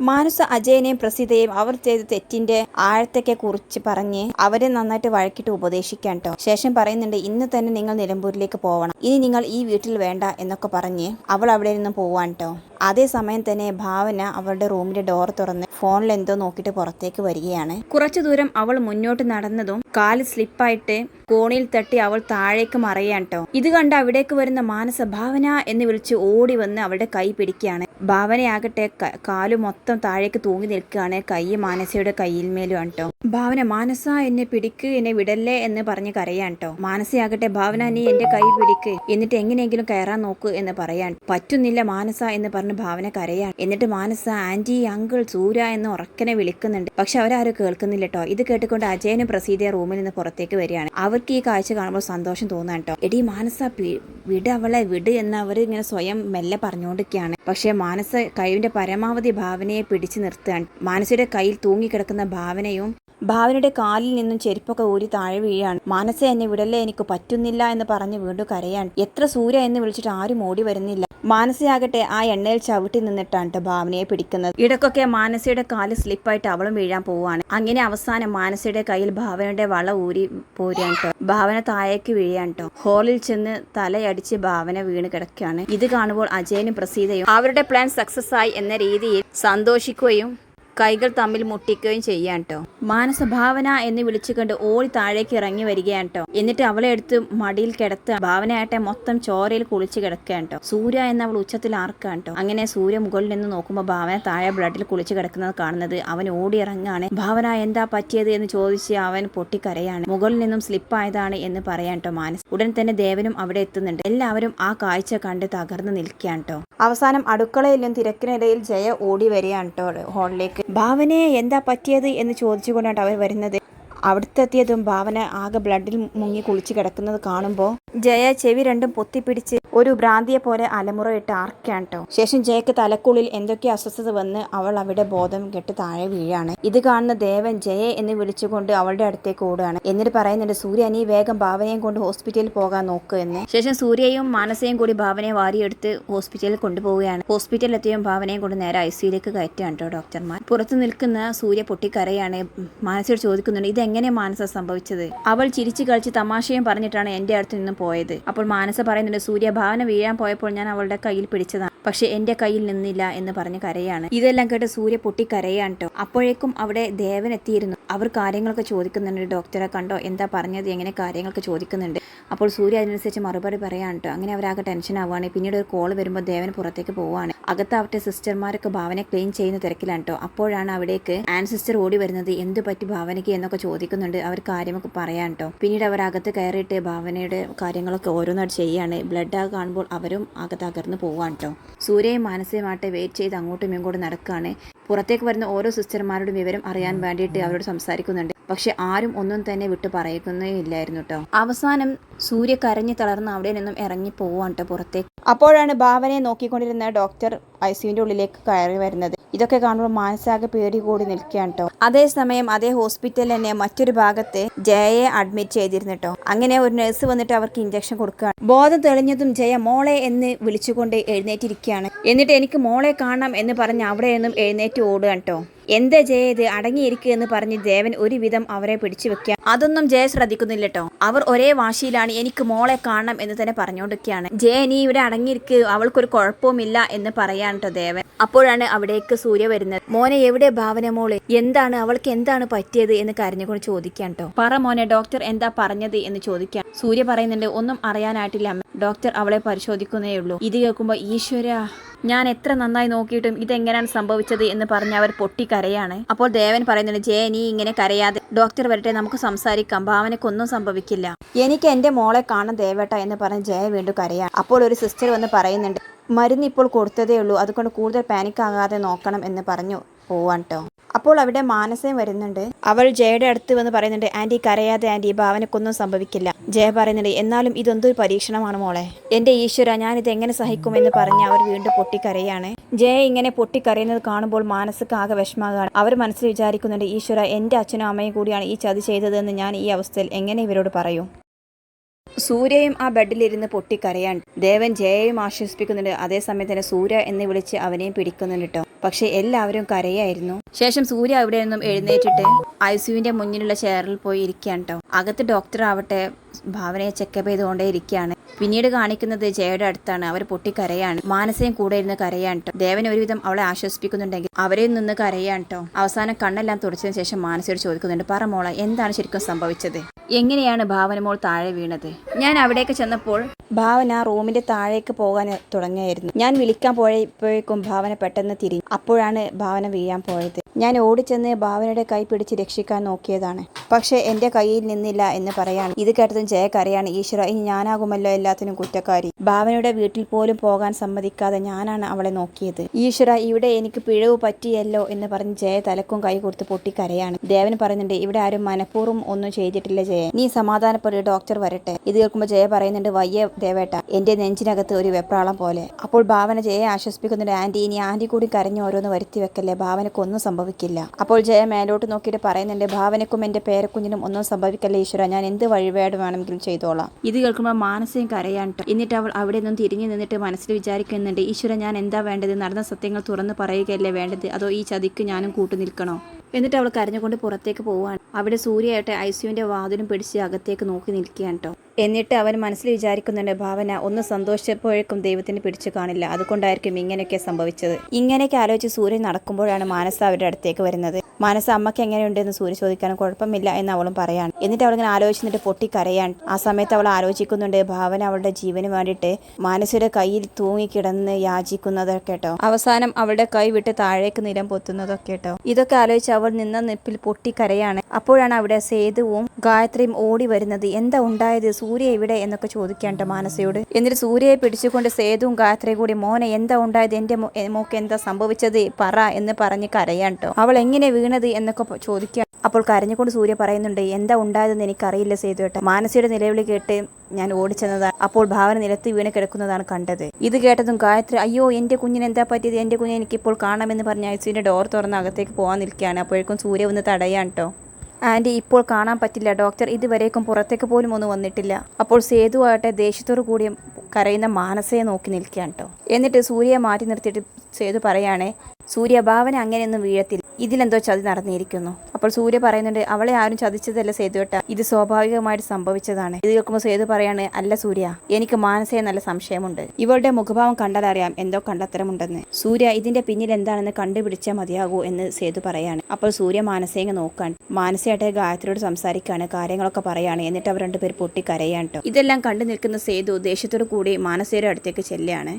മാനസ അജയനെയും പ്രസീതയെയും അവർ ചെയ്ത തെറ്റിന്റെ ആഴത്തൊക്കെ കുറിച്ച് പറഞ്ഞ് അവരെ നന്നായിട്ട് വഴക്കിട്ട് ഉപദേശിക്കാൻ കേട്ടോ ശേഷം പറയുന്നുണ്ട് ഇന്ന് തന്നെ നിങ്ങൾ നിലമ്പൂരിലേക്ക് പോവണം. ഇനി നിങ്ങൾ ഈ വീട്ടിൽ വേണ്ട എന്നൊക്കെ പറഞ്ഞ് അവൾ അവിടെ നിന്ന് പോവാൻ കേട്ടോ അതേസമയം തന്നെ ഭാവന അവളുടെ റൂമിന്റെ ഡോർ തുറന്ന് ഫോണിൽ എന്തോ നോക്കിയിട്ട് പുറത്തേക്ക് വരികയാണ്. കുറച്ചു ദൂരം അവൾ മുന്നോട്ട് നടന്നതും കാൽ സ്ലിപ്പായിട്ട് കോണിയിൽ തട്ടി അവൾ താഴേക്ക് മറയാൻ കേട്ടോ ഇത് കണ്ട് അവിടേക്ക് വരുന്ന മാനസ ഭാവന എന്ന് വിളിച്ച് ഓടി വന്ന് അവളുടെ കൈ പിടിക്കുകയാണ്. ഭാവനയാകട്ടെ കാൽ മൊത്തം താഴേക്ക് തൂങ്ങി നിൽക്കുകയാണ്. കൈ മാനസയുടെ കയ്യിൽ മേലും കേട്ടോ ഭാവന മാനസ എന്നെ പിടിക്ക് എന്നെ വിടല്ലേ എന്ന് പറഞ്ഞ് കരയാണ് കേട്ടോ മാനസയാകട്ടെ ഭാവന നീ എന്റെ കൈ പിടിക്ക്. എന്നിട്ട് എങ്ങനെയെങ്കിലും കയറാൻ നോക്ക് എന്ന് പറയാൻ പറ്റുന്നില്ല മാനസ എന്ന് പറഞ്ഞ് ഭാവന കരയാണ്. എന്നിട്ട് മാനസ ആന്റി അങ്കിൾ സൂര എന്ന് ഉറക്കനെ വിളിക്കുന്നുണ്ട്. പക്ഷെ അവരാരും കേൾക്കുന്നില്ല കേട്ടോ ഇത് കേട്ടുകൊണ്ട് അജയനും പ്രസീതയെ റൂമിൽ നിന്ന് പുറത്തേക്ക് വരികയാണ്. അവർക്ക് ഈ കാഴ്ച കാണുമ്പോൾ സന്തോഷം തോന്നാൻ കേട്ടോ എടി മാനസ വിട് അവളെ വിട് എന്ന് അവർ ഇങ്ങനെ സ്വയം മെല്ലെ പറഞ്ഞുകൊണ്ടിരിക്കുകയാണ്. പക്ഷെ മാനസ കഴിവിന്റെ പരമാവധി ഭാവനയെ പിടിച്ചു നിർത്തുകയാണ്. മാനസയുടെ കയ്യിൽ തൂങ്ങിക്കിടക്കുന്ന ഭാവനയും ഭാവനയുടെ കാലിൽ നിന്നും ചെരുപ്പൊക്കെ ഊരി താഴെ വീഴാണ്. മാനസ എന്നെ വിടല്ലേ? എനിക്ക് പറ്റുന്നില്ല എന്ന് പറഞ്ഞ് വീണ്ടും കരയാൻ എത്ര സൂര്യ എന്ന് വിളിച്ചിട്ട് ആരും ഓടി വരുന്നില്ല. മാനസയാകട്ടെ ആ എണ്ണയിൽ ചവിട്ടി നിന്നിട്ടാണ് ഭാവനയെ പിടിക്കുന്നത്. ഇടക്കൊക്കെ മാനസയുടെ കാൽ സ്ലിപ്പായിട്ട് അവളും വീഴാൻ പോവുകയാണ്. അങ്ങനെ അവസാനം മാനസയുടെ കയ്യിൽ ഭാവനയുടെ വള ഊരി ട്ടോ. ഭാവന താഴേക്ക് വീഴാൻ ട്ടോ. ഹോളിൽ ചെന്ന് തലയടിച്ച് ഭാവന വീണ് കിടക്കുകയാണ്. ഇത് കാണുമ്പോൾ അജയനും പ്രസീതയും അവരുടെ പ്ലാൻ സക്സസ് ആയി എന്ന രീതിയിൽ സന്തോഷിക്കുകയും കൈകൾ തമ്മിൽ മുട്ടിക്കുകയും ചെയ്യാൻ കേട്ടോ മാനസഭാവന എന്ന് വിളിച്ചുകൊണ്ട് ഓടി താഴേക്ക് ഇറങ്ങി വരികയാണ് കേട്ടോ എന്നിട്ട് അവളെ എടുത്ത് മടിയിൽ കിടത്തുക. ഭാവനയാട്ടെ മൊത്തം ചോരയിൽ കുളിച്ച് കിടക്കുകയാണ് കേട്ടോ സൂര്യ എന്ന അവൾ ഉച്ചത്തിൽ ആർക്കാണ് കേട്ടോ അങ്ങനെ സൂര്യ മുകളിൽ നിന്ന് നോക്കുമ്പോൾ ഭാവന താഴെ ബ്ലഡിൽ കുളിച്ച് കിടക്കുന്നത് കാണുന്നത്. അവൻ ഓടി ഇറങ്ങാണ്. ഭാവന എന്താ പറ്റിയത് എന്ന് ചോദിച്ച് അവൻ പൊട്ടിക്കരയാണ്. മുകളിൽ നിന്നും സ്ലിപ്പായതാണ് എന്ന് പറയാൻ കേട്ടോ മാനസ്. ഉടൻ തന്നെ ദേവനും അവിടെ എത്തുന്നുണ്ട്. എല്ലാവരും ആ കാഴ്ച കണ്ട് തകർന്ന് നിൽക്കുകയാണ് കേട്ടോ അവസാനം അടുക്കളയിലും തിരക്കിനിടയിൽ ജയ ഓടി വരികയാണ് കേട്ടോ ഹാളിലേക്ക്. ഭാവനയെ എന്താ പറ്റിയത് എന്ന് ചോദിച്ചുകൊണ്ടാണ് അവർ വരുന്നത്. അവിടുത്തെ എത്തിയതും ഭാവന ആകെ ബ്ലഡിൽ മുങ്ങി കുളിച്ച് കിടക്കുന്നത് കാണുമ്പോൾ ജയ ചെവി രണ്ടും പൊത്തിപ്പിടിച്ച് ഒരു ഭ്രാന്തിയെ പോലെ അലമുറയിട്ട് ആർക്കാണ് കേട്ടോ ശേഷം ജയക്ക് തലക്കുള്ളിൽ എന്തൊക്കെ അസ്വസ്ഥത വന്ന് അവൾ അവിടെ ബോധം കെട്ട് താഴെ വീഴാണ്. ഇത് കാണുന്ന ദേവൻ ജയ എന്ന് വിളിച്ചുകൊണ്ട് അവളുടെ അടുത്തേക്ക് ഓടുകയാണ്. എന്നിട്ട് പറയുന്നുണ്ട് സൂര്യ നീ വേഗം ഭാവനയും കൊണ്ട് ഹോസ്പിറ്റലിൽ പോകാൻ നോക്ക് എന്ന്. ശേഷം സൂര്യയും മാനസയും കൂടി ഭാവനയെ വാരിയെടുത്ത് ഹോസ്പിറ്റലിൽ കൊണ്ടുപോവുകയാണ്. ഹോസ്പിറ്റലിൽ എത്തിയും ഭാവനയും കൊണ്ട് നേരെ ഐ സിയിലേക്ക് കയറ്റുകയാണ് കേട്ടോ ഡോക്ടർമാർ പുറത്ത് നിൽക്കുന്ന സൂര്യ പൊട്ടിക്കരയാണ്. മാനസയോട് ചോദിക്കുന്നുണ്ട് ഇതെങ്ങനെ മാനസ സംഭവിച്ചത്? അവൾ ചിരിച്ചു കളിച്ച് തമാശയും പറഞ്ഞിട്ടാണ് എന്റെ അടുത്ത് നിന്നും പോയത്. അപ്പോൾ മാനസ പറയുന്നുണ്ട് സൂര്യ ഭാവന വീഴാൻ പോയപ്പോൾ ഞാൻ അവളുടെ കയ്യിൽ പിടിച്ചതാണ്. പക്ഷെ എന്റെ കയ്യിൽ നിന്നില്ല എന്ന് പറഞ്ഞ് കരയാണ്. ഇതെല്ലാം കേട്ട് സൂര്യ പൊട്ടി കരയാണ് കേട്ടോ അപ്പോഴേക്കും അവിടെ ദേവൻ എത്തിയിരുന്നു. അവർ കാര്യങ്ങളൊക്കെ ചോദിക്കുന്നുണ്ട്. ഡോക്ടറെ കണ്ടോ? എന്താ പറഞ്ഞത്? എങ്ങനെ കാര്യങ്ങളൊക്കെ ചോദിക്കുന്നുണ്ട്. അപ്പോൾ സൂര്യ അതിനനുസരിച്ച് മറുപടി പറയാണ് കേട്ടോ അങ്ങനെ അവരാകെ ടെൻഷൻ ആവുകയാണ്. പിന്നീട് ഒരു കോൾ വരുമ്പോൾ ദേവൻ പുറത്തേക്ക് പോവുകയാണ്. അകത്ത് അവരുടെ സിസ്റ്റർമാരൊക്കെ ഭാവനെ ക്ലീൻ ചെയ്യുന്ന തിരക്കിലാണ് കേട്ടോ അപ്പോഴാണ് അവിടേക്ക് ആൻ സിസ്റ്റർ ഓടി വരുന്നത്. എന്ത് പറ്റി ഭാവനയ്ക്ക് എന്നൊക്കെ ചോദിക്കുന്നുണ്ട്. അവർ കാര്യമൊക്കെ പറയാൻ കേട്ടോ പിന്നീട് അവർ അകത്ത് കയറിയിട്ട് ഭാവനയുടെ കാര്യങ്ങളൊക്കെ ഓരോന്നായിട്ട് ചെയ്യാണ്. ബ്ലഡ് ആകെ കാണുമ്പോൾ അവരും അകത്ത് അകർന്ന് പോവാണ് കേട്ടോ സൂര്യയും മാനസികമായിട്ട് വെയിറ്റ് ചെയ്ത് അങ്ങോട്ടും ഇങ്ങോട്ടും നടക്കുകയാണ്. പുറത്തേക്ക് വരുന്ന ഓരോ സിസ്റ്റർമാരുടെ വിവരം അറിയാൻ വേണ്ടിയിട്ട് അവരോട് സംസാരിക്കുന്നുണ്ട്. പക്ഷെ ആരും ഒന്നും തന്നെ വിട്ടു പറയുന്നേ ഇല്ലായിരുന്നു കേട്ടോ അവസാനം സൂര്യ കരഞ്ഞു തളർന്ന് അവിടെ നിന്നും ഇറങ്ങി പോവാണ് കേട്ടോ പുറത്തേക്ക്. അപ്പോഴാണ് ഭാവനയെ നോക്കിക്കൊണ്ടിരുന്ന ഡോക്ടർ ഐ സിയുവിന്റെ ഉള്ളിലേക്ക് കയറി വരുന്നത്. ഇതൊക്കെ കാണുമ്പോൾ മാനസാകെ പേടി കൂടി നിൽക്കുകയാണ് കേട്ടോ അതേസമയം അതേ ഹോസ്പിറ്റലിൽ തന്നെ മറ്റൊരു ഭാഗത്തെ ജയയെ അഡ്മിറ്റ് ചെയ്തിരുന്നു കേട്ടോ അങ്ങനെ ഒരു നഴ്സ് വന്നിട്ട് അവർക്ക് ഇഞ്ചക്ഷൻ കൊടുക്കുകയാണ്. ബോധം തെളിഞ്ഞതും ജയ മോളെ എന്ന് വിളിച്ചുകൊണ്ട് എഴുന്നേറ്റിരിക്കുകയാണ്. എന്നിട്ട് എനിക്ക് മോളെ കാണണം എന്ന് പറഞ്ഞ് അവിടെ നിന്നും എഴുന്നേറ്റ് ഓടുകയാണ് കേട്ടോ എന്താ ജയ ഇത് അടങ്ങിയിരിക്കുക എന്ന് പറഞ്ഞ് ദേവൻ ഒരുവിധം അവരെ പിടിച്ചു വെക്കുക. അതൊന്നും ജയ ശ്രദ്ധിക്കുന്നില്ല കേട്ടോ അവർ ഒരേ വാശിയിലാണ് എനിക്ക് മോളെ കാണണം എന്ന് തന്നെ പറഞ്ഞുകൊണ്ടിരിക്കുകയാണ്. ജയ നീ ഇവിടെ അടങ്ങിയിരിക്കുക അവൾക്കൊരു കുഴപ്പവുമില്ല എന്ന് പറയാൻ കേട്ടോ ദേവൻ. അപ്പോഴാണ് അവിടേക്ക് സൂര്യ വരുന്നത്. മോനെ എവിടെ ഭാവന മോൾ? എന്താണ് അവൾക്ക് എന്താണ് പറ്റിയത് എന്ന് കരഞ്ഞുകൊണ്ട് ചോദിക്കാൻ കേട്ടോ പറ മോനെ ഡോക്ടർ എന്താ പറഞ്ഞത് എന്ന് ചോദിക്കാൻ സൂര്യ പറയുന്നുണ്ട് ഒന്നും അറിയാനായിട്ടില്ല അമ്മ. ഡോക്ടർ അവളെ പരിശോധിക്കുന്നേ ഉള്ളൂ. ഇത് കേൾക്കുമ്പോൾ ഈശ്വര ഞാൻ എത്ര നന്നായി നോക്കിയിട്ടും ഇതെങ്ങനെയാണ് സംഭവിച്ചത്? എന്ന് പറഞ്ഞ് അവർ പൊട്ടിക്കരയാണ് അപ്പോൾ ദേവൻ പറയുന്നുണ്ട് ജയ നീ ഇങ്ങനെ കരയാതെ ഡോക്ടർ വരട്ടെ നമുക്ക് സംസാരിക്കാം. ഭാവനക്കൊന്നും സംഭവിക്കില്ല. എനിക്ക് എന്റെ മോളെ കാണാൻ ദേവേട്ട എന്ന് പറഞ്ഞ് ജയ വീണ്ടും കരയാണ്. അപ്പോൾ ഒരു സിസ്റ്റർ വന്ന് പറയുന്നുണ്ട് മരുന്ന് ഇപ്പോൾ കൊടുത്തതേ ഉള്ളൂ. അതുകൊണ്ട് കൂടുതൽ പാനിക് ആകാതെ നോക്കണം എന്ന് പറഞ്ഞു. പോവാൻ കേട്ടോ അപ്പോൾ അവിടെ മാനസയും വരുന്നുണ്ട്. അവൾ ജയയുടെ അടുത്ത് വന്ന് പറയുന്നുണ്ട് ആന്റി കരയാതെ ആന്റി ഭാവനക്കൊന്നും സംഭവിക്കില്ല. ജയ പറയുന്നുണ്ട് എന്നാലും ഇതൊന്തൊരു പരീക്ഷണമാണ് മോളെ. എന്റെ ഈശ്വര ഇത് എങ്ങനെ സഹിക്കുമെന്ന് പറഞ്ഞ് അവർ വീണ്ടും പൊട്ടിക്കരയാണ്. ജയ ഇങ്ങനെ പൊട്ടിക്കരയുന്നത് കാണുമ്പോൾ മാനസിക ആകെ വിഷമാകാണ് അവർ മനസ്സിൽ വിചാരിക്കുന്നുണ്ട് ഈശ്വര എന്റെ അച്ഛനും അമ്മയും കൂടിയാണ് ഈ ചതി ചെയ്തതെന്ന് ഞാൻ ഈ അവസ്ഥയിൽ എങ്ങനെ ഇവരോട് പറയും? സൂര്യയും ആ ബെഡിലിരുന്ന് പൊട്ടിക്കരയാൻ. ദേവൻ ജയയും ആശ്വസിപ്പിക്കുന്നുണ്ട്. അതേസമയം തന്നെ സൂര്യ എന്ന് വിളിച്ച് അവനെയും പിടിക്കുന്നുണ്ട് കേട്ടോ പക്ഷെ എല്ലാവരും കരയായിരുന്നു. ശേഷം സൂര്യ അവിടെ നിന്നും എഴുന്നേറ്റിട്ട് ഐസിയുവിന്റെ മുന്നിലുള്ള ചെയറിൽ പോയി ഇരിക്കുകയാണ് കേട്ടോ അകത്ത് ഡോക്ടർ ആവട്ടെ ഭാവനയെ ചെക്കപ്പ് ചെയ്തുകൊണ്ടേ ഇരിക്കുകയാണ്. പിന്നീട് കാണിക്കുന്നത് ജയയുടെ അടുത്താണ്. അവർ പൊട്ടിക്കരയാണ്. മാനസയും കൂടെ ഇരുന്ന് കരയാണ് കേട്ടോ ദേവൻ ഒരുവിധം അവളെ ആശ്വസിപ്പിക്കുന്നുണ്ടെങ്കിൽ അവരെ നിന്ന് കരയാണ് കേട്ടോ അവസാനം കണ്ണെല്ലാം തുടച്ചതിന് ശേഷം മാനസയോട് ചോദിക്കുന്നുണ്ട് പറ മോളെ എന്താണ് ശരിക്കും സംഭവിച്ചത്? എങ്ങനെയാണ് ഭാവന മോൾ താഴെ വീണത്? ഞാൻ അവിടേക്ക് ചെന്നപ്പോൾ ഭാവന റൂമിന്റെ താഴേക്ക് പോകാൻ തുടങ്ങിയായിരുന്നു. ഞാൻ വിളിക്കാൻ പോയപ്പോഴേക്കും ഭാവന പെട്ടെന്ന് തിരിഞ്ഞു. അപ്പോഴാണ് ഭാവന വീഴാൻ പോയത്. ഞാൻ ഓടിച്ചെന്ന് ഭാവനയുടെ കൈ പിടിച്ച് രക്ഷിക്കാൻ നോക്കിയതാണ്. പക്ഷേ എന്റെ കയ്യിൽ നിന്നില്ല എന്ന് പറയാണ്. ഇത് കേട്ടതും ജയക്കറിയാണ് ഈശ്വര ഇനി ഞാനാകുമല്ലോ എല്ലാത്തിനും കുറ്റക്കാരി. ഭാവനയുടെ വീട്ടിൽ പോലും പോകാൻ സമ്മതിക്കാതെ ഞാനാണ് അവളെ നോക്കിയത്. ഈശ്വര ഇവിടെ എനിക്ക് പിഴവ് പറ്റിയല്ലോ എന്ന് പറഞ്ഞ് ജയ തലക്കും കൈ കൊടുത്ത് പൊട്ടി കരയാണ് ദേവൻ പറയുന്നുണ്ട് ഇവിടെ ആരും മനഃപൂർവം ഒന്നും ചെയ്തിട്ടില്ല ജയ. നീ സമാധാനപ്പെടുക ഡോക്ടർ വരട്ടെ. ഇത് കേൾക്കുമ്പോൾ ജയ പറയുന്നുണ്ട് വയ്യ ദേവേട്ട എന്റെ നെഞ്ചിനകത്ത് ഒരു വെപ്രാളം പോലെ. അപ്പോൾ ഭാവന ജയെ ആശ്വസിപ്പിക്കുന്നുണ്ട് ആന്റി ഇനി ആന്റി കൂടി കരഞ്ഞ് ഓരോന്ന് വരുത്തി വെക്കല്ലേ? ഭാവനക്ക് ഒന്നും സംഭവിക്കില്ല. അപ്പോൾ ജയ മേലോട്ട് നോക്കിയിട്ട് പറയുന്നുണ്ട് ഭാവനക്കും എന്റെ പേരക്കുഞ്ഞിനും ഒന്നും സംഭവിക്കല്ല ഈശ്വര? ഞാൻ എന്ത് വഴിപാട് വേണമെങ്കിലും ചെയ്തോളാം. ഇത് കേൾക്കുമ്പോൾ മാനസികം കരയാൻ എന്നിട്ട് അവൾ അവിടെ നിന്നും തിരിഞ്ഞു നിന്നിട്ട് മനസ്സിൽ വിചാരിക്കുന്നുണ്ട് ഈശ്വര ഞാൻ എന്താ വേണ്ടത്? നടന്ന സത്യങ്ങൾ തുറന്ന് പറയുകയല്ലേ വേണ്ടത്? അതോ ഈ ചതിക്ക് ഞാനും കൂട്ടു നിൽക്കണോ? എന്നിട്ട് അവൾ കരഞ്ഞുകൊണ്ട് പുറത്തേക്ക് പോവുകയാണ് അവിടെ സൂര്യയായിട്ട് ഐസിയുവിന്റെ വാതിലും പിടിച്ച് അകത്തേക്ക് നോക്കി നിൽക്കുകയാണ് കേട്ടോ എന്നിട്ട് അവൻ മനസ്സിൽ വിചാരിക്കുന്നുണ്ട് ഭാവന ഒന്ന് സന്തോഷിച്ചപ്പോഴേക്കും ദൈവത്തിന് പിടിച്ചു കാണില്ല. അതുകൊണ്ടായിരിക്കും ഇങ്ങനെയൊക്കെ സംഭവിച്ചത്. ഇങ്ങനെയൊക്കെ ആലോചിച്ച് സൂര്യൻ നടക്കുമ്പോഴാണ് മാനസ അവരുടെ അടുത്തേക്ക് വരുന്നത്. മാനസ അമ്മയ്ക്ക് എങ്ങനെയുണ്ടെന്ന് സൂര്യ ചോദിക്കാൻ കുഴപ്പമില്ല എന്ന് അവളും പറയാണ്. എന്നിട്ട് അവളിങ്ങനെ ആലോചിച്ചിട്ട് പൊട്ടിക്കരയാണ്. ആ സമയത്ത് അവൾ ആലോചിക്കുന്നുണ്ട് ഭാവന അവളുടെ ജീവന് വേണ്ടിയിട്ട് മാനസയുടെ കയ്യിൽ തൂങ്ങിക്കിടന്ന് യാചിക്കുന്നതൊക്കെ കേട്ടോ. അവസാനം അവളുടെ കൈ വിട്ട് താഴേക്ക് നിലം പൊത്തുന്നതൊക്കെ കേട്ടോ. ഇതൊക്കെ ആലോചിച്ച് അവൾ നിന്ന നിപ്പിൽ പൊട്ടിക്കരയാണ്. അപ്പോഴാണ് അവിടെ സേതുവും ഗായത്രിയും ഓടി വരുന്നത്. എന്താ ഉണ്ടായത്? സൂര്യ ഇവിടെ എന്നൊക്കെ ചോദിക്കാൻ മാനസയോട്. എന്നിട്ട് സൂര്യയെ പിടിച്ചുകൊണ്ട് സേതുവും ഗായത്രിയും കൂടി മോനെ എന്താ ഉണ്ടായത്? എന്റെ മോക്ക് എന്താ സംഭവിച്ചത്? പറ എന്ന് പറഞ്ഞ് കരയാൻ കേട്ടോ അവൾ എങ്ങനെ വീണത്? എന്നൊക്കെ ചോദിക്കുക അപ്പോൾ കരഞ്ഞുകൊണ്ട് സൂര്യ പറയുന്നുണ്ട് എന്താ ഉണ്ടായതെന്ന് എനിക്കറിയില്ല സേതു ഏട്ട. മാനസിയുടെ നിലവിളി കേട്ട് ഞാൻ ഓടിച്ചെന്നതാണ്. അപ്പോൾ ഭാവന നിലത്ത് വീണ് കിടക്കുന്നതാണ് കണ്ടത്. ഇത് കേട്ടതും ഗായത്രി അയ്യോ എന്റെ കുഞ്ഞിന് എന്താ പറ്റിയത്? എന്റെ കുഞ്ഞിനെ എനിക്കിപ്പോൾ കാണാമെന്ന് പറഞ്ഞ് ഐസിയുടെ ഡോർ തുറന്ന് അകത്തേക്ക് പോകാൻ നിൽക്കുകയാണ്. അപ്പോഴേക്കും സൂര്യ ഒന്ന് തടയാൻ കേട്ടോ ആന്റി ഇപ്പോൾ കാണാൻ പറ്റില്ല. ഡോക്ടർ ഇതുവരേക്കും പുറത്തേക്ക് പോലും ഒന്നും വന്നിട്ടില്ല. അപ്പോൾ സേതു ആകട്ടെ ദേഷ്യത്തോടു കൂടി കരയുന്ന മാനസയെ നോക്കി നിൽക്കുകയാണ് കേട്ടോ എന്നിട്ട് സൂര്യയെ മാറ്റി നിർത്തിയിട്ട് സേതു പറയാണേ സൂര്യഭാവന അങ്ങനെയൊന്നും വീഴത്തില്ല. ഇതിലെന്തോ ചതി നടന്നിരിക്കുന്നു. അപ്പോൾ സൂര്യ പറയുന്നുണ്ട് അവളെ ആരും ചതിച്ചതല്ല സേതുവേട്ട ഇത് സ്വാഭാവികമായിട്ട് സംഭവിച്ചതാണ്. ഇത് കേൾക്കുമ്പോൾ സേതു പറയാണ് അല്ല സൂര്യ എനിക്ക് മാനസയെ നല്ല സംശയമുണ്ട്. ഇവളുടെ മുഖഭാവം കണ്ടാൽ അറിയാം എന്തോ കണ്ടത്തരമുണ്ടെന്ന്. സൂര്യ ഇതിന്റെ പിന്നിൽ എന്താണെന്ന് കണ്ടുപിടിച്ചാൽ മതിയാകൂ എന്ന് സേതു പറയാണ്. അപ്പോൾ സൂര്യ മാനസയെ നോക്കാൻ മാനസയായിട്ട് ഗായത്രിയോട് സംസാരിക്കാണ് കാര്യങ്ങളൊക്കെ പറയാണ്. എന്നിട്ട് അവർ രണ്ടുപേർ പൊട്ടി കരയാണ് ട്ടോ. ഇതെല്ലാം കണ്ടു നിൽക്കുന്ന സേതു ദേഷ്യത്തോടു കൂടി മാനസയുടെ അടുത്തേക്ക് ചെല്ലുകയാണ്.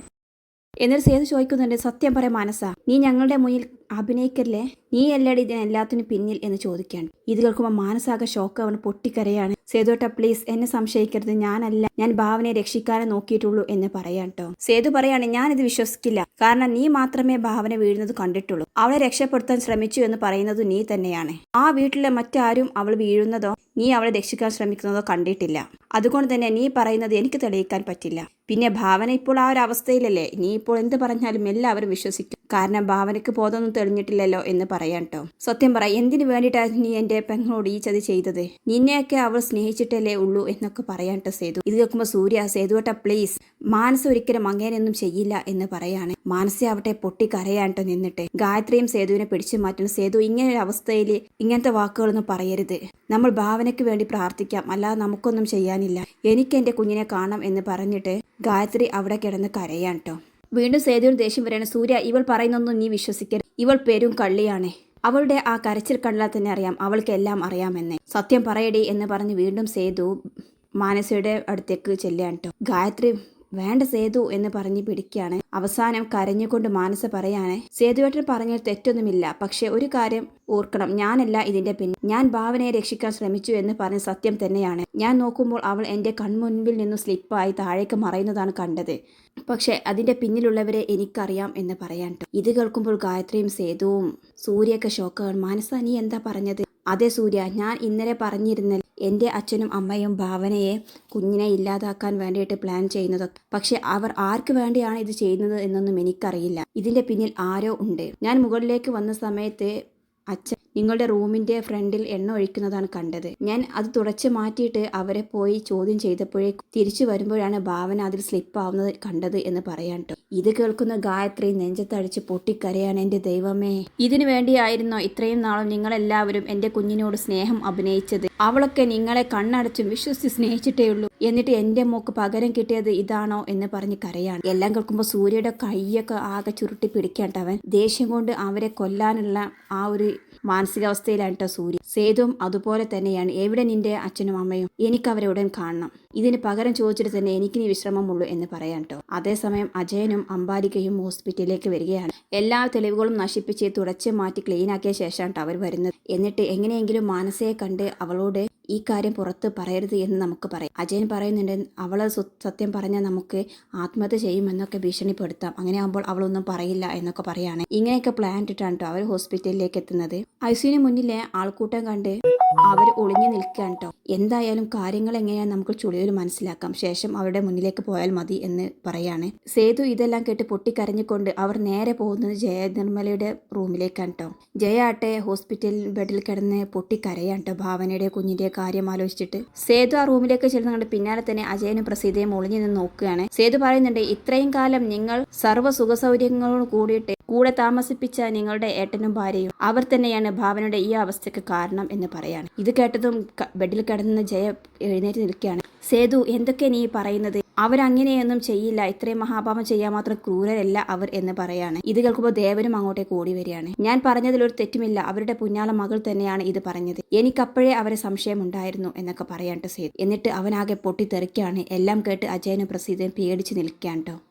എന്നിട്ട് സേതു ചോദിക്കുന്നുണ്ട് സത്യം പറയാം മാനസ നീ ഞങ്ങളുടെ മുന്നിൽ അഭിനയിക്കല്ലേ? നീ അല്ലേടി ഇതിനെല്ലാത്തിനും പിന്നിൽ എന്ന് ചോദിക്കുകയാണ് ഇത് കേൾക്കുമ്പോൾ മാനസാക ഷോക്ക് അവൻ പൊട്ടിക്കരയാണ്. സേതുട്ട പ്ലീസ് എന്നെ സംശയിക്കരുത് ഞാനല്ല. ഞാൻ ഭാവനയെ രക്ഷിക്കാനെ നോക്കിയിട്ടുള്ളൂ എന്ന് പറയാൻ കേട്ടോ സേതു പറയാണ് ഇത് വിശ്വസിക്കില്ല. കാരണം നീ മാത്രമേ ഭാവന വീഴുന്നത് കണ്ടിട്ടുള്ളൂ. അവളെ രക്ഷപ്പെടുത്താൻ ശ്രമിച്ചു എന്ന് പറയുന്നത് നീ തന്നെയാണ്. ആ വീട്ടിലെ മറ്റാരും അവൾ വീഴുന്നതോ നീ അവളെ രക്ഷിക്കാൻ ശ്രമിക്കുന്നതോ കണ്ടിട്ടില്ല. അതുകൊണ്ട് തന്നെ നീ പറയുന്നത് എനിക്ക് തെളിയിക്കാൻ പറ്റില്ല. പിന്നെ ഭാവന ഇപ്പോൾ ആ ഒരു അവസ്ഥയിലല്ലേ? നീ ഇപ്പോൾ എന്ത് പറഞ്ഞാലും എല്ലാവരും വിശ്വസിക്കും. കാരണം ഭാവനയ്ക്ക് ബോധമൊന്നും തെളിഞ്ഞിട്ടില്ലല്ലോ എന്ന് പറയാൻ കേട്ടോ സത്യം പറ എന്തിനു വേണ്ടിയിട്ടാണ് നീ എന്റെ പെങ്ങളോട് ഈ ചതി ചെയ്തത്? നിന്നെയൊക്കെ അവൾ സ്നേഹിച്ചിട്ടല്ലേ ഉള്ളൂ എന്നൊക്കെ പറയാം കേട്ടോ സേതു. ഇത് കേൾക്കുമ്പോൾ സൂര്യ സേതുവട്ട പ്ലീസ് മാനസ ഒരിക്കലും അങ്ങനെയൊന്നും ചെയ്യില്ല എന്ന് പറയാണ്. പൊട്ടി കേട്ടോ നിന്നിട്ട്. ഗായത്രിയും സേതുവിനെ പിടിച്ചു മാറ്റണം. സേതു ഇങ്ങനെ ഒരു അവസ്ഥയിൽ ഇങ്ങനത്തെ വാക്കുകളൊന്നും പറയരുത്. നമ്മൾ ഭാവനയ്ക്ക് വേണ്ടി പ്രാർത്ഥിക്കാം. അല്ലാതെ നമുക്കൊന്നും ചെയ്യാനില്ല. എനിക്ക് എന്റെ കുഞ്ഞിനെ കാണാം എന്ന് പറഞ്ഞിട്ട് ഗായത്രി അവിടെ കിടന്ന് കരയാൻ ട്ടോ. വീണ്ടും സേതുവിന് ദേഷ്യം വരെയാണ് സൂര്യ ഇവൾ പറയുന്നൊന്നും നീ വിശ്വസിക്കരുത്. ഇവൾ പേരും കള്ളിയാണേ. അവളുടെ ആ കരച്ചിൽ കണ്ടാൽ തന്നെ അറിയാം അവൾക്ക് എല്ലാം അറിയാമെന്ന്. സത്യം പറയടി എന്ന് പറഞ്ഞ് വീണ്ടും സേതു മാനസയുടെ അടുത്തേക്ക് ചെല്ലുകയാണ് കേട്ടോ ഗായത്രി വേണ്ട സേതു എന്ന് പറഞ്ഞ് പിടിക്കുകയാണ്. അവസാനം കരഞ്ഞുകൊണ്ട് മാനസ പറയാണ് സേതുവേട്ടൻ പറഞ്ഞാൽ തെറ്റൊന്നുമില്ല. പക്ഷെ ഒരു കാര്യം ഓർക്കണം. ഞാനല്ല ഇതിന്റെ പിന്നെ ഞാൻ ഭാവനയെ രക്ഷിക്കാൻ ശ്രമിച്ചു എന്ന് പറഞ്ഞ സത്യം തന്നെയാണ്. ഞാൻ നോക്കുമ്പോൾ അവൾ എന്റെ കൺമുൻപിൽ നിന്നും സ്ലിപ്പായി താഴേക്ക് മറയുന്നതാണ് കണ്ടത്. പക്ഷെ അതിന്റെ പിന്നിലുള്ളവരെ എനിക്കറിയാം എന്ന് പറയാൻ. ഇത് കേൾക്കുമ്പോൾ ഗായത്രിയും സേതുവും സൂര്യയൊക്കെ ഷോക്കാണ് മാനസ നീ എന്താ പറഞ്ഞത്? അതെ സൂര്യ ഞാൻ ഇന്നലെ പറഞ്ഞിരുന്നല്ലോ എന്റെ അച്ഛനും അമ്മയും ഭാവനയെ കുഞ്ഞിനെ ഇല്ലാതാക്കാൻ വേണ്ടിയിട്ട് പ്ലാൻ ചെയ്യുന്നത് പക്ഷെ അവർ ആർക്ക് വേണ്ടിയാണ് ഇത് ചെയ്യുന്നത് എന്നൊന്നും എനിക്കറിയില്ല. ഇതിന്റെ പിന്നിൽ ആരോ ഉണ്ട്. ഞാൻ മുകളിലേക്ക് വന്ന സമയത്ത് അച്ഛൻ നിങ്ങളുടെ റൂമിന്റെ ഫ്രണ്ടിൽ എണ്ണ ഒഴിക്കുന്നതാണ് കണ്ടത്. ഞാൻ അത് തുടച്ച് മാറ്റിയിട്ട് അവരെ പോയി ചോദ്യം ചെയ്തപ്പോഴേ തിരിച്ചു വരുമ്പോഴാണ് ഭാവന അതിൽ സ്ലിപ്പ് ആവുന്നത് കണ്ടത് എന്ന് പറയാൻ ഇത് കേൾക്കുന്ന ഗായത്രി നെഞ്ചത്തടിച്ച് പൊട്ടിക്കരയാണ് എന്റെ ദൈവമേ. ഇതിനു വേണ്ടിയായിരുന്നോ ഇത്രയും നാളും നിങ്ങളെല്ലാവരും എന്റെ കുഞ്ഞിനോട് സ്നേഹം അഭിനയിച്ചത്. അവളൊക്കെ നിങ്ങളെ കണ്ണടച്ചും വിശ്വസിച്ച് സ്നേഹിച്ചിട്ടേ ഉള്ളൂ. എന്നിട്ട് എന്റെ മോക്ക് പകരം കിട്ടിയത് ഇതാണോ എന്ന് പറഞ്ഞ് കരയാണ്. എല്ലാം കേൾക്കുമ്പോൾ സൂര്യയുടെ കൈയൊക്കെ ആകെ ചുരുട്ടി പിടിക്കാണ്ടവൻ ദേഷ്യം കൊണ്ട് അവരെ കൊല്ലാനുള്ള ആ ഒരു മാനസികാവസ്ഥയിലാണ് സൂര്യ. സേതുവും അതുപോലെ തന്നെയാണ്. എവിടെ നിന്റെ അച്ഛനും അമ്മയും? എനിക്ക് അവരെ ഉടൻ കാണണം. ഇതിന് പകരം ചോദിച്ചിട്ട് തന്നെ എനിക്ക് നീ വിശ്രമമുള്ളൂ എന്ന് പറയാൻ കേട്ടോ അതേസമയം അജയനും അംബാലികയും ഹോസ്പിറ്റലിലേക്ക് വരികയാണ്. എല്ലാ തെളിവുകളും നശിപ്പിച്ച് തുടച്ച് മാറ്റി ക്ലീൻ ആക്കിയ ശേഷമാണ് അവർ വരുന്നത്. എന്നിട്ട് എങ്ങനെയെങ്കിലും മാനസയെ കണ്ട് അവളോട് ഈ കാര്യം പുറത്ത് പറയരുത് എന്ന് നമുക്ക് പറയാം. അജയൻ പറയുന്നുണ്ട് അവൾ സത്യം പറഞ്ഞാൽ നമുക്ക് ആത്മഹത്യ ചെയ്യുമെന്നൊക്കെ ഭീഷണിപ്പെടുത്താം. അങ്ങനെ ആകുമ്പോൾ അവളൊന്നും പറയില്ല എന്നൊക്കെ പറയുകയാണ് ഇങ്ങനെയൊക്കെ പ്ലാൻ ഇട്ടിട്ടാണ് കേട്ടോ അവർ ഹോസ്പിറ്റലിലേക്ക് എത്തുന്നത്. ഐസിന് മുന്നിലെ ആൾക്കൂട്ടം കണ്ട് അവർ ഒളിഞ്ഞു നിൽക്കുകയാണ് കേട്ടോ എന്തായാലും കാര്യങ്ങൾ എങ്ങനെയാണ് നമുക്ക് ചുളിയിൽ മനസ്സിലാക്കാം. ശേഷം അവരുടെ മുന്നിലേക്ക് പോയാൽ മതി എന്ന് പറയാണ്. സേതു ഇതെല്ലാം കേട്ട് പൊട്ടിക്കരഞ്ഞുകൊണ്ട് അവർ നേരെ പോകുന്നത് ജയ നിർമ്മലയുടെ റൂമിലേക്കാണ് കേട്ടോ ജയ ആട്ടെ ഹോസ്പിറ്റൽ ബെഡിൽ കിടന്ന് പൊട്ടിക്കരയാണ് കേട്ടോ ഭാവനയുടെ കുഞ്ഞിന്റെ കാര്യം ആലോചിച്ചിട്ട്. സേതു ആ റൂമിലേക്ക് ചെല്ലുന്ന കണ്ട് പിന്നാലെ തന്നെ അജയനും പ്രസീതയും ഒളിഞ്ഞു നിന്ന് നോക്കുകയാണ്. സേതു പറയുന്നുണ്ട് ഇത്രയും കാലം നിങ്ങൾ സർവ സുഖ സൗകര്യങ്ങളോട് കൂടിയിട്ട് കൂടെ താമസിപ്പിച്ച നിങ്ങളുടെ ഏട്ടനും ഭാര്യയും അവർ തന്നെയാണ് ഭാവനയുടെ ഈ അവസ്ഥയ്ക്ക് കാരണം എന്ന് പറയാണ്. ഇത് കേട്ടതും ബെഡിൽ കിടന്ന ജയ എഴുന്നേറ്റ് നിൽക്കുകയാണ്. സേതു എന്തൊക്കെ നീ പറയുന്നത്? അവരങ്ങനെയൊന്നും ചെയ്യില്ല. ഇത്രയും മഹാപാപം ചെയ്യാൻ മാത്രം ക്രൂരരല്ല അവർ എന്ന് പറയാണ്. ഇത് കേൾക്കുമ്പോൾ ദേവനും അങ്ങോട്ടേക്ക് ഓടി വരികയാണ്. ഞാൻ പറഞ്ഞതിൽ ഒരു തെറ്റുമില്ല. അവരുടെ പുന്നാല മകൾ തന്നെയാണ് ഇത് പറഞ്ഞത്. എനിക്കപ്പോഴേ അവരെ സംശയമുണ്ടായിരുന്നു എന്നൊക്കെ പറയാട്ടോ സേതു. എന്നിട്ട് അവനാകെ പൊട്ടിത്തെറിക്കുകയാണ്. എല്ലാം കേട്ട് അജയനും പ്രസീതയും പേടിച്ച് നിൽക്കുകയാണ് കേട്ടോ